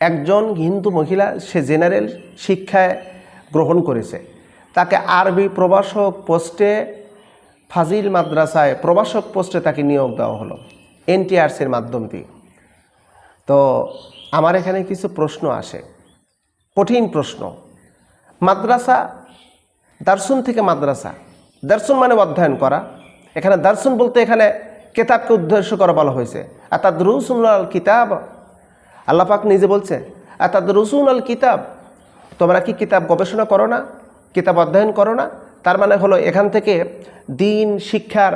একজন হিন্দু মহিলা, সে জেনারেল শিক্ষায় গ্রহণ করেছে। তাকে আরবি প্রভাষক পোস্টে, ফাজিল মাদ্রাসায় প্রভাষক পোস্টে তাকে নিয়োগ দেওয়া হলো এনটিআরসির মাধ্যম। দিয়ে তো আমার এখানে কিছু প্রশ্ন আসে। কঠিন প্রশ্ন। মাদ্রাসা, দার্সুন থেকে মাদ্রাসা। দার্সুন মানে অধ্যয়ন করা। এখানে দার্সুন বলতে এখানে কেতাবকে উদ্দেশ্য করা বলা হয়েছে। আর তার রুসুন কিতাব আল্লাপাক নিজে বলছে আর তার রসুন আল কিতাব? তোমরা কি কিতাব গবেষণা করো না? কিতাব অধ্যয়ন করো না? তার মানে হলো এখান থেকে দিন, শিক্ষার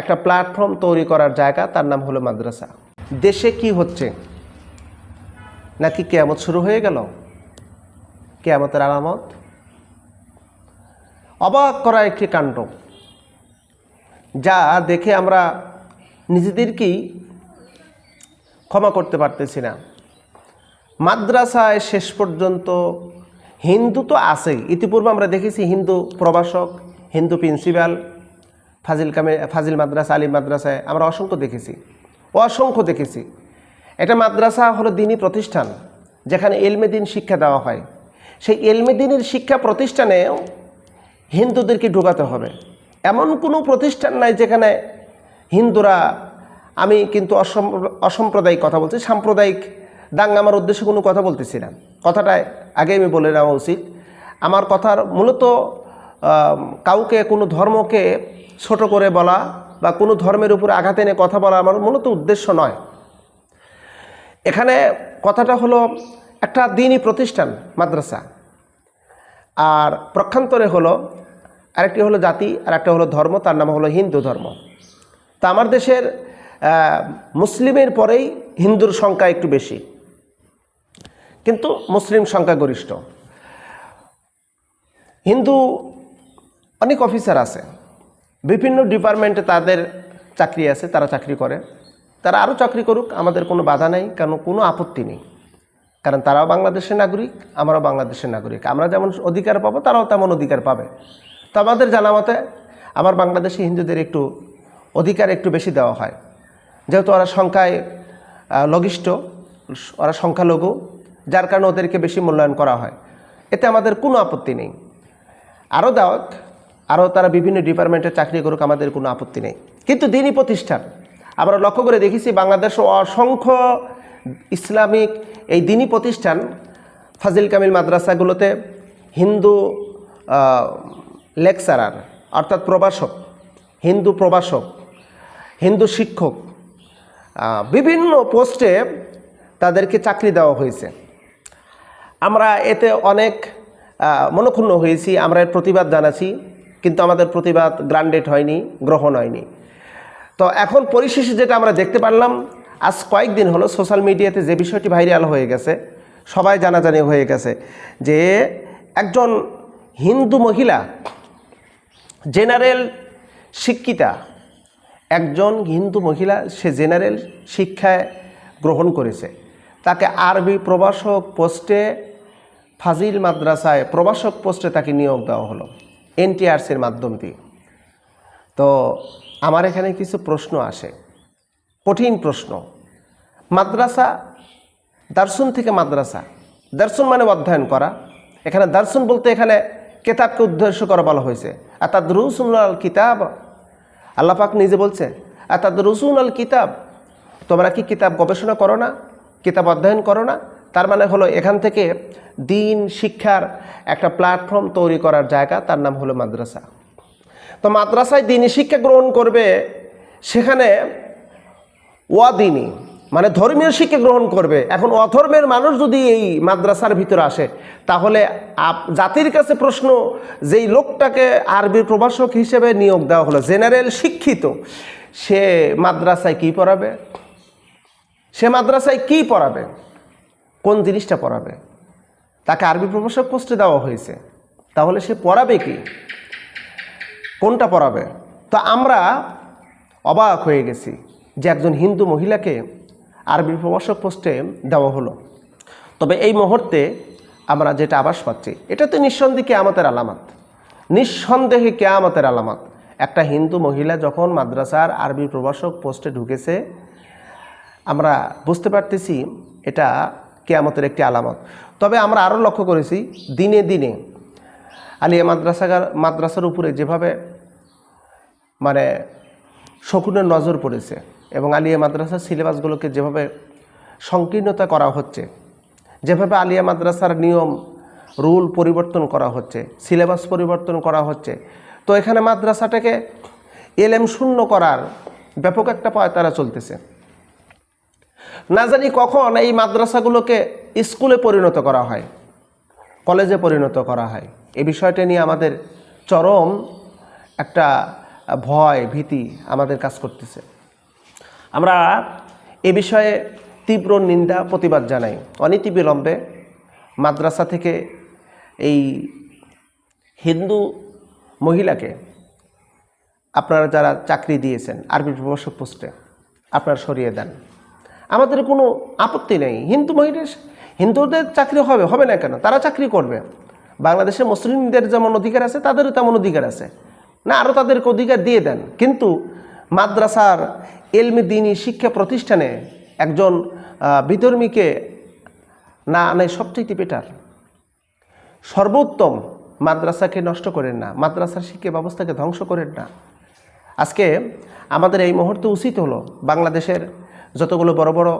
একটা প্ল্যাটফর্ম তৈরি করার জায়গা, তার নাম হলো মাদ্রাসা। দেশে কি হচ্ছে? নাকি কেয়ামত শুরু হয়ে গেল? কেয়ামতের আলামত? অবাক করা একটি কাণ্ড, যা দেখে আমরা নিজেদেরকেই ক্ষমা করতে পারতেছি না। মাদ্রাসায় শেষ পর্যন্ত হিন্দু তো আছেই। ইতিপূর্বে আমরা দেখেছি হিন্দু প্রভাষক, হিন্দু প্রিন্সিপাল ফাজিল কামে, ফাজিল মাদ্রাসা আলী মাদ্রাসায় আমরা অসংখ্য দেখেছি। অসংখ্য দেখেছি। এটা মাদ্রাসা হলো দিনী প্রতিষ্ঠান, যেখানে এলমে দিন শিক্ষা দেওয়া হয়। সেই এলমে দিনের শিক্ষা প্রতিষ্ঠানেও হিন্দুদেরকে ঢোকাতে হবে। এমন কোনো প্রতিষ্ঠান নাই যেখানে হিন্দুরা, আমি কিন্তু অসম, অসাম্প্রদায়িক কথা বলছি, সাম্প্রদায়িক দাঙ্গা আমার উদ্দেশ্যে কোনো কথা বলতেছি না। কথাটায় আগে আমি বলে নেওয়া উচিত। আমার কথার মূলত কাউকে কোনো ধর্মকে ছোট করে বলা বা কোনো ধর্মের উপরে আঘাত এনে কথা বলা আমার মূলত উদ্দেশ্য নয়। এখানে কথাটা হলো একটা দিনই প্রতিষ্ঠান, মাদ্রাসা। আর প্রক্ষান্তরে হলো আরেকটি হলো জাতি আর একটা হলো ধর্ম, তার নাম হলো হিন্দু ধর্ম। তা আমার দেশের মুসলিমের পরেই হিন্দুর সংখ্যা একটু বেশি। কিন্তু মুসলিম সংখ্যাগরিষ্ঠ হিন্দু অনেক অফিসার আছে। বিভিন্ন ডিপার্টমেন্টে তাদের চাকরি আছে, তারা চাকরি করে। তারা আরও চাকরি করুক, আমাদের কোনো বাধা নেই, কারণ কোনো আপত্তি নেই। কারণ তারাও বাংলাদেশের নাগরিক, আমরাও বাংলাদেশের নাগরিক। আমরা যেমন অধিকার পাবো, তারাও তেমন অধিকার পাবে। তো আমাদের জানা মতে, আমার বাংলাদেশি হিন্দুদের একটু অধিকার একটু বেশি দেওয়া হয়। যেহেতু ওরা সংখ্যায় লঘিষ্ঠ, ওরা সংখ্যালঘু যার কারণে ওদেরকে বেশি মূল্যায়ন করা হয়। এতে আমাদের কোনো আপত্তি নেই। আরও দেওয়াক আরও তারা বিভিন্ন ডিপার্টমেন্টে চাকরি করুক, আমাদের কোনো আপত্তি নেই। কিন্তু দিনই প্রতিষ্ঠান, আমরা লক্ষ্য করে দেখেছি বাংলাদেশ অসংখ্য ইসলামিক এই দিনই প্রতিষ্ঠান, ফাজিল কামিল মাদ্রাসাগুলোতে হিন্দু লেকচারার, অর্থাৎ প্রবাসক হিন্দু প্রবাসক হিন্দু শিক্ষক বিভিন্ন পোস্টে তাদেরকে চাকরি দেওয়া হয়েছে। আমরা এতে অনেক মনক্ষুণ্ণ হয়েছি, আমরা এর প্রতিবাদ জানাচ্ছি, কিন্তু আমাদের প্রতিবাদ গ্রান্ডেড হয়নি, গ্রহণ হয়নি। তো এখন পরিশেষে যেটা আমরা দেখতে পারলাম, আজ কয়েকদিন হলো সোশ্যাল মিডিয়াতে যে বিষয়টি ভাইরাল হয়ে গেছে, সবাই জানাজানি হয়ে গেছে, যে একজন হিন্দু মহিলা জেনারেল শিক্ষিতা, একজন হিন্দু মহিলা, সে জেনারেল শিক্ষায় গ্রহণ করেছে। তাকে আরবি প্রভাষক পোস্টে ফাজিল মাদ্রাসায় প্রভাষক পোস্টে তাকে নিয়োগ দেওয়া হলো, এনটিআরসির মাধ্যম দিয়ে। তো আমার এখানে কিছু প্রশ্ন আসে, কঠিন প্রশ্ন। মাদ্রাসা, দার্সুন থেকে মাদ্রাসা, দার্সুন মানে অধ্যয়ন করা। এখানে দার্সুন বলতে এখানে কেতাবকে উদ্দেশ্য করা বলা হয়েছে আর তার রুসুন আল কিতাব। আল্লাপাক নিজে বলছে আর তার রসুন আল কিতাব, তোমরা কি কিতাব গবেষণা করো না, কিতাব অধ্যয়ন করো না? তার মানে হলো এখান থেকে দিন, শিক্ষার একটা প্ল্যাটফর্ম তৈরি করার জায়গা, তার নাম হলো মাদ্রাসা। তো মাদ্রাসায় দিনই শিক্ষা গ্রহণ করবে সেখানে ওয়াদিনী মানে ধর্মীয় শিক্ষা গ্রহণ করবে। এখন অধর্মের মানুষ যদি এই মাদ্রাসার ভিতরে আসে, তাহলে আপ- জাতির কাছে প্রশ্ন, যেই লোকটাকে আরবি প্রভাষক হিসেবে নিয়োগ দেওয়া হলো, জেনারেল শিক্ষিত, সে মাদ্রাসায় কি পড়াবে? সে মাদ্রাসায় কি পড়াবে? কোন জিনিসটা পড়াবে? তাকে আরবি প্রভাষক পোস্টে দেওয়া হয়েছে। তাহলে সে পড়াবে কি? কোনটা পড়াবে? তো আমরা অবাক হয়ে গেছি যে একজন হিন্দু মহিলাকে আরবি প্রভাষক পোস্টে দেওয়া হলো। তবে এই মুহূর্তে আমরা যেটা আবাস পাচ্ছি, এটা তো নিঃসন্দেহে কেয়ামতের আলামত। নিঃসন্দেহে কেয়ামতের আলামত। একটা হিন্দু মহিলা যখন মাদ্রাসার আরবি প্রভাষক পোস্টে ঢুকেছে, আমরা বুঝতে পারতেছি এটা কেয়ামতের একটি আলামত। তবে আমরা আরও লক্ষ্য করেছি, দিনে দিনে আলিয়া মাদ্রাসাগার, মাদ্রাসার উপরে যেভাবে মানে শকুনের নজর পড়েছে এবং আলিয়া মাদ্রাসার সিলেবাসগুলোকে যেভাবে সংকীর্ণতা করা হচ্ছে, যেভাবে আলিয়া মাদ্রাসার নিয়ম, রুল পরিবর্তন করা হচ্ছে, সিলেবাস পরিবর্তন করা হচ্ছে, তো এখানে মাদ্রাসাটাকে এলএম শূন্য করার ব্যাপক একটা পায়তারা চলতেছে। না জানি কখন এই মাদ্রাসাগুলোকে স্কুলে পরিণত করা হয়, কলেজে পরিণত করা হয়। এই বিষয়টা নিয়ে আমাদের চরম একটা ভয়, ভীতি আমাদের কাজ করতেছে। আমরা এ বিষয়ে তীব্র নিন্দা, প্রতিবাদ জানাই। অনীতিবিলম্বে মাদ্রাসা থেকে এই হিন্দু মহিলাকে আপনারা যারা চাকরি দিয়েছেন, আরবি প্রভাষক পোস্টে, আপনারা সরিয়ে দেন। আমাদের কোনো আপত্তি নেই। হিন্দু মহিলা হিন্দুদের চাকরি হবে হবে না কেন? তারা চাকরি করবে। বাংলাদেশে মুসলিমদের যেমন অধিকার আছে, তাদেরও তেমন অধিকার আছে। না, আরও তাদেরকে অধিকার দিয়ে দেন। কিন্তু মাদ্রাসার এলমি দিনী শিক্ষা প্রতিষ্ঠানে একজন বিধর্মীকে না আনাই সবচেয়ে বেটার সর্বোত্তম মাদ্রাসাকে নষ্ট করেন না। মাদ্রাসার শিক্ষা ব্যবস্থাকে ধ্বংস করেন না। আজকে আমাদের এই মুহূর্তে উচিত হলো বাংলাদেশের যতগুলো বড় বড়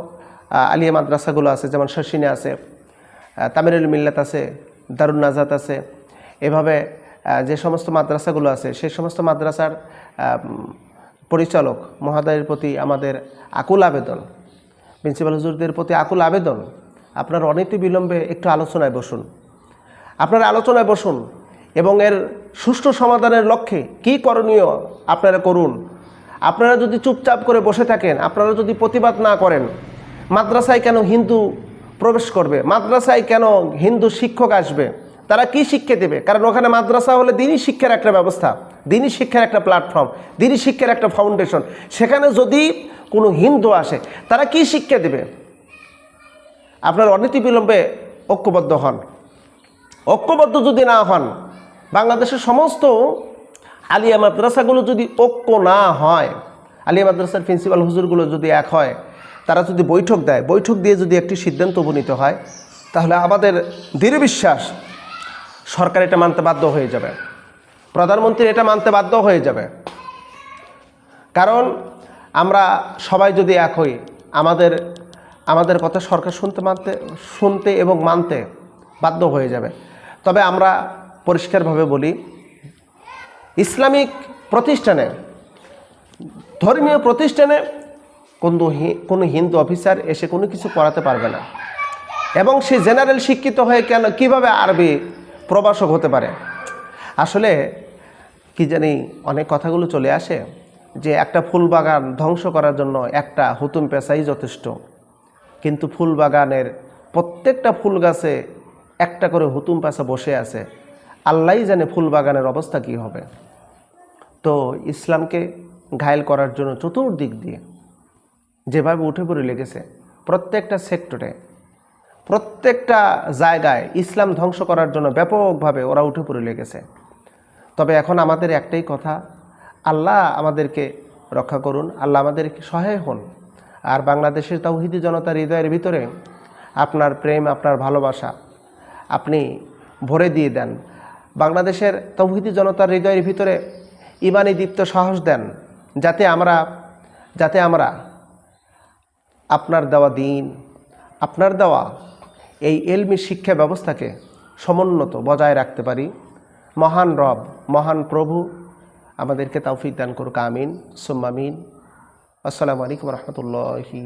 আলিয়া মাদ্রাসাগুলো আছে, যেমন শশিনে আছে তামিরুল মিল্লাত আছে, দারুণ নাজাত আছে, এভাবে যে সমস্ত মাদ্রাসাগুলো আছে, সেই সমস্ত মাদ্রাসার পরিচালক মহোদয়ের প্রতি আমাদের আকুল আবেদন, প্রিন্সিপাল হুজুরদের প্রতি আকুল আবেদন, আপনার অনীতি বিলম্বে একটু আলোচনায় বসুন। আপনারা আলোচনায় বসুন এবং এর সুষ্ঠু সমাধানের লক্ষ্যে কী করণীয় আপনারা করুন আপনারা যদি চুপচাপ করে বসে থাকেন, আপনারা যদি প্রতিবাদ না করেন, মাদ্রাসায় কেন হিন্দু প্রবেশ করবে? মাদ্রাসায় কেন হিন্দু শিক্ষক আসবে? তারা কি শিক্ষা দেবে? কারণ ওখানে মাদ্রাসা হলে দিনই শিক্ষার একটা ব্যবস্থা, দিনই শিক্ষার একটা প্ল্যাটফর্ম দিনই শিক্ষার একটা ফাউন্ডেশন সেখানে যদি কোনো হিন্দু আসে, তারা কি শিক্ষা দেবে? আপনার অনীতি বিলম্বে ঐক্যবদ্ধ হন। ঐক্যবদ্ধ যদি না হন, বাংলাদেশের সমস্ত আলিয়া মাদ্রাসাগুলো যদি ঐক্য না হয়, আলিয়া মাদ্রাসার প্রিন্সিপাল হুজুরগুলো যদি এক হয়, তারা যদি বৈঠক দেয়, বৈঠক দিয়ে যদি একটি সিদ্ধান্ত উপনীত হয়, তাহলে আমাদের দৃঢ় বিশ্বাস সরকার এটা মানতে বাধ্য হয়ে যাবে। প্রধানমন্ত্রী এটা মানতে বাধ্য হয়ে যাবে। কারণ আমরা সবাই যদি এক হই, আমাদের আমাদের কথা সরকার শুনতে মানতে, শুনতে এবং মানতে বাধ্য হয়ে যাবে। তবে আমরা পরিষ্কারভাবে বলি ইসলামিক প্রতিষ্ঠানে, ধর্মীয় প্রতিষ্ঠানে কোনো কোনো হিন্দু অফিসার এসে কোনো কিছু পড়াতে পারবে না। এবং সে জেনারেল শিক্ষিত হয়ে কেন, কীভাবে আরবি প্রবাসক হতে পারে? আসলে কি জানি অনেক কথাগুলো চলে আসে যে একটা ফুল বাগান ধ্বংস করার জন্য একটা হুতুম পেশাই যথেষ্ট। কিন্তু ফুল বাগানের প্রত্যেকটা ফুল গাছে একটা করে হুতুম পেশা বসে আছে। আল্লাহই জানে ফুল বাগানের অবস্থা কী হবে। তো ইসলামকে ঘায়েল করার জন্য চতুর্দিক দিয়ে যেভাবে উঠে পড়ে লেগেছে, প্রত্যেকটা সেক্টরে, প্রত্যেকটা জায়গায় ইসলাম ধ্বংস করার জন্য ব্যাপকভাবে ওরা উঠে পড়ে লেগেছে। তবে এখন আমাদের একটাই কথা, আল্লাহ আমাদেরকে রক্ষা করুন, আল্লাহ আমাদেরকে সহায় হন। আর বাংলাদেশের তাওহিদি জনতার হৃদয়ের ভিতরে আপনার প্রেম, আপনার ভালোবাসা আপনি ভরে দিয়ে দেন। বাংলাদেশের তৌহিদি জনতার হৃদয়ের ভিতরে ইমানি দীপ্ত সাহস দেন যাতে আমরা যাতে আমরা আপনার দেওয়া দিন, আপনার দেওয়া এই এলমি শিক্ষা ব্যবস্থাকে সমুন্নত বজায় রাখতে পারি। মহান রব, মহান প্রভু, আমাদেরকে তৌফিক দান করুক, আমিন। সুম্মামিন আসসালামু আলাইকুম রহমতুল্লাহি